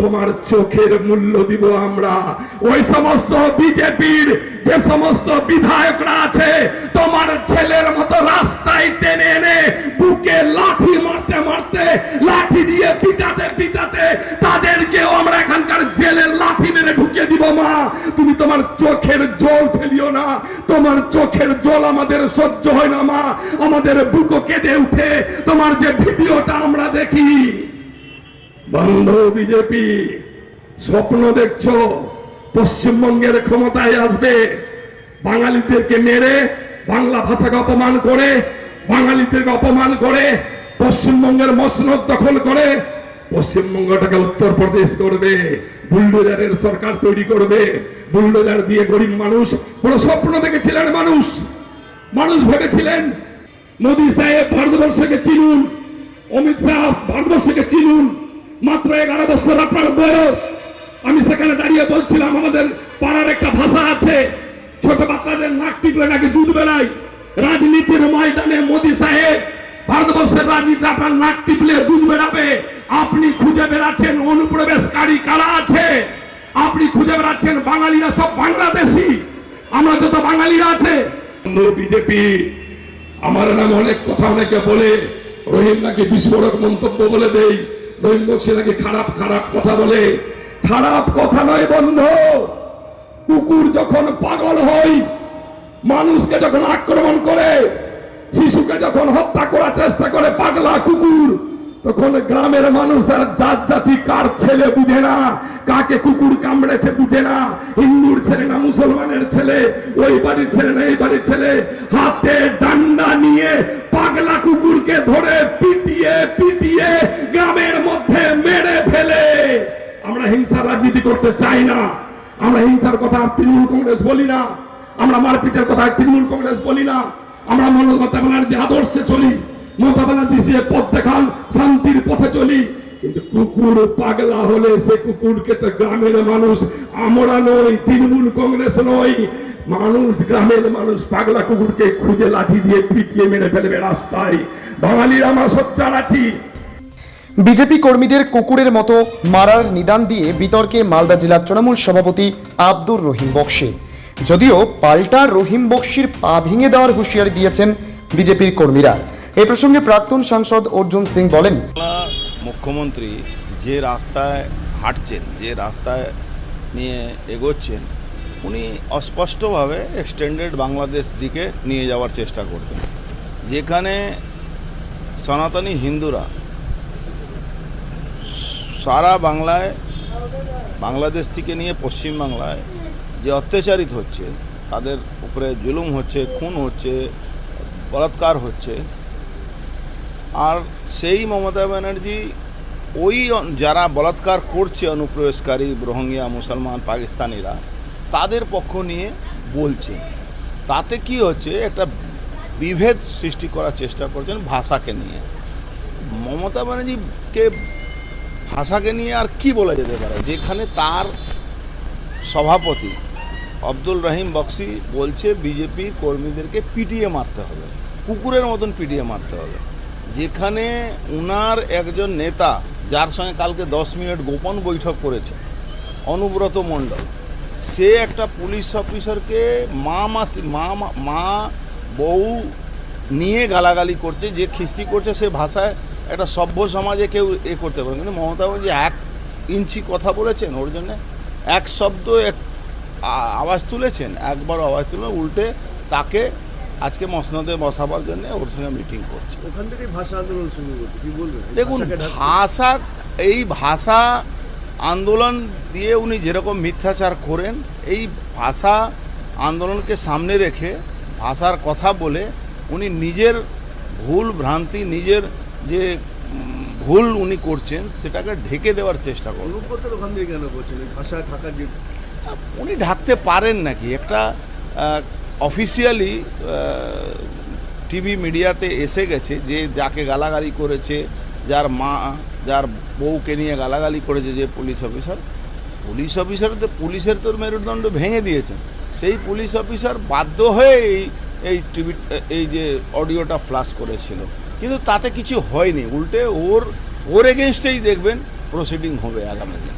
তোমার চোখের মূল্য দিব আমরা। ওই সমস্ত বিজেপির যে সমস্ত বিধায়করা আছে, তোমার ছেলের মতো রাস্তায় টেনে এনে বুকে লাঠি মারতে মারতে, লাঠি দিয়ে পিটাতে পিটাতে তাদেরকেও আমরা এখানকার জেলের লাঠি মেরে ঢুকিয়ে দিব, মা। তুমি তোমার চোখের জল ফেলিও না। তোমার চোখের জল আমাদের সহ্য হয় না, মা। আমাদের বুকো কেঁদে উঠে। তোমার যে ভিডিওটা আমরা দেখি বন্ধ বিজেপি, স্বপ্ন দেখছ, পশ্চিমবঙ্গের ক্ষমতায় আসবে। বাঙালিদেরকে মেরে, বাংলা ভাষাকে অপমান করে, বাঙালিদেরকে অপমান করে, পশ্চিমবঙ্গের মসনদ দখল করে, পশ্চিমবঙ্গটাকে উত্তরপ্রদেশ করবে, বুলডোজারের সরকার তৈরি করবে, বুলডোজার দিয়ে গরিব মানুষ, বড় স্বপ্ন দেখেছিলেন মানুষ মানুষ ভেবেছিলেন, মোদী সাহেব ভারতবর্ষকে চিনুন, অমিত শাহ ভারতবর্ষকে চিনুন মাত্র এগারো বছর আপনার বয়স। আমি সেখানে দাঁড়িয়ে বলছিলাম, আমাদের পাড়ার একটা ভাষা আছে, ছোট বাচ্চাদের নাক টিপলে নাকি দুধ বেড়ায় রাজনীতির ময়দানে মোদী সাহেব, ভারতবর্ষের রাজনীতি আপনার নাক টিপলে দুধ বেড়াবে আপনি খুঁজে বেড়াচ্ছেন অনুপ্রবেশকারী কারা আছে? আপনি খুঁজে বেড়াচ্ছেন বাঙালিরা সব বাংলাদেশি। আমরা যত বাঙালিরা আছে। বিজেপি, আমার নাম অনেক কথা অনেকে বলে রহিম নাকি বিস্ফোরক মন্তব্য বলে দেই রহিম বক্সি নাকি খারাপ খারাপ কথা বলে। খারাপ কথা নয় বন্ধ। কুকুর যখন পাগল হয়, মানুষকে যখন আক্রমণ করে, শিশুকে যখন হত্যা করার চেষ্টা করে পাগলা কুকুর, তখন গ্রামের মানুষ আর জাত জাতি কার ছেলে বুঝে না, কাকে কুকুর কামড়েছে বুঝে না। হিন্দুর ছেলে না মুসলমানের ছেলে, ওই বাড়ির ছেলে না এই বাড়ির ছেলে। হাতে ডান্ডা নিয়ে করতে চাই না। আমরা হিংসার কথা তৃণমূল কংগ্রেস বলি না। আমরা মারপিটের কথা তৃণমূল কংগ্রেস বলি না। আমরা মমতা ব্যানার্জি আদর্শে চলি। মমতা ব্যানার্জি সে পথ দেখান, শান্তির পথে চলি। কিন্তু কুকুর পাগলা হলে সে কুকুরকে তো গ্রামের মানুষ, আমরা নই, তৃণমূল কংগ্রেস নই। মানুষ, গ্রামের মানুষ পাগলা কুকুরকে খুঁজে লাঠি দিয়ে পিটিয়ে মেরে ফেলবে রাস্তায়। বাঙালির আমরা সোচ্চার আছি। বিজেপি কর্মীদের কুকুরের মতো মারার নিদান দিয়ে বিতর্কে মালদা জেলার তৃণমূল সভাপতি আব্দুর রহিম বক্সি। যদিও পাল্টা রহিম বক্সির পা ভেঙে দেওয়ার হুঁশিয়ারি দিয়েছেন বিজেপির কর্মীরা। এ প্রসঙ্গে প্রাক্তন সাংসদ অর্জুন সিং বলেন বাংলা মুখ্যমন্ত্রী যে রাস্তায় হাঁটছেন, যে রাস্তায় নিয়ে এগোচ্ছেন, উনি অস্পষ্টভাবে এক্সটেন্ডেড বাংলাদেশ দিকে নিয়ে যাওয়ার চেষ্টা করতেন। যেখানে সনাতনী হিন্দুরা সারা বাংলায়, বাংলাদেশ থেকে নিয়ে পশ্চিম বাংলায় যে অত্যাচারিত হচ্ছে, তাদের উপরে জুলুম হচ্ছে, খুন হচ্ছে, বলাৎকার হচ্ছে, আর সেই মমতা ব্যানার্জি ওই যারা বলাৎকার করছে অনুপ্রবেশকারী রোহিঙ্গা, মুসলমান, পাকিস্তানিরা, তাদের পক্ষ নিয়ে বলছে। তাতে কি হচ্ছে, একটা বিভেদ সৃষ্টি করার চেষ্টা করছেন ভাষাকে নিয়ে। মমতা ব্যানার্জিকে ভাষাকে নিয়ে আর কি বলা যেতে পারে? যেখানে তার সভাপতি আব্দুল রহিম বক্সি বলছে, বিজেপি কর্মীদেরকে পিটিয়ে মারতে হবে। কুকুরের মতন পিটিয়ে মারতে হবে। যেখানে উনার একজন নেতা, যার সঙ্গে কালকে দশ মিনিট গোপন বৈঠক করেছে, অনুব্রত মণ্ডল, সে একটা পুলিশ অফিসারকে মা মাসি, মা, মা- মা, বউ নিয়ে গালাগালি করছে, যে খিস্তি করছে সে ভাষায় একটা সভ্য সমাজে কেউ এ করতে পারে কিন্তু মমতা ব্যানার্জি এক ইঞ্চি কথা বলেছেন ওর জন্য এক শব্দ এক আওয়াজ তুলেছেন একবার আওয়াজ তুলে উল্টে তাকে আজকে মসনদে বসাবার জন্য ওর সঙ্গে মিটিং করছে। ওখান থেকে ভাষা আন্দোলন শুরু করছে কি বলবেন? দেখুন ভাষা এই ভাষা আন্দোলন দিয়ে উনি যেরকম মিথ্যাচার করেন এই ভাষা আন্দোলনকে সামনে রেখে ভাষার কথা বলে উনি নিজের ভুল ভ্রান্তি নিজের যে ভুল উনি করছেন সেটাকে ঢেকে দেওয়ার চেষ্টা অনুব্রতের ওখান থেকে কেন করছেন? ভাষা ঢাকার যে উনি ঢাকতে পারেন নাকি? একটা অফিসিয়ালি টিভি মিডিয়াতে এসে গেছে যে যাকে গালাগালি করেছে যার মা যার বউকে নিয়ে গালাগালি করেছে যে পুলিশ অফিসার পুলিশ অফিসার তো পুলিশের তোর মেরুদণ্ড ভেঙে দিয়েছেন। সেই পুলিশ অফিসার বাধ্য হয়ে এই এই টিভি এই যে অডিওটা ফ্লাশ করেছিল। কিন্তু তাতে কিছু হয়নি। উল্টে ওর ওর এগেনস্টেই দেখবেন প্রসিডিং হবে আগামী দিন।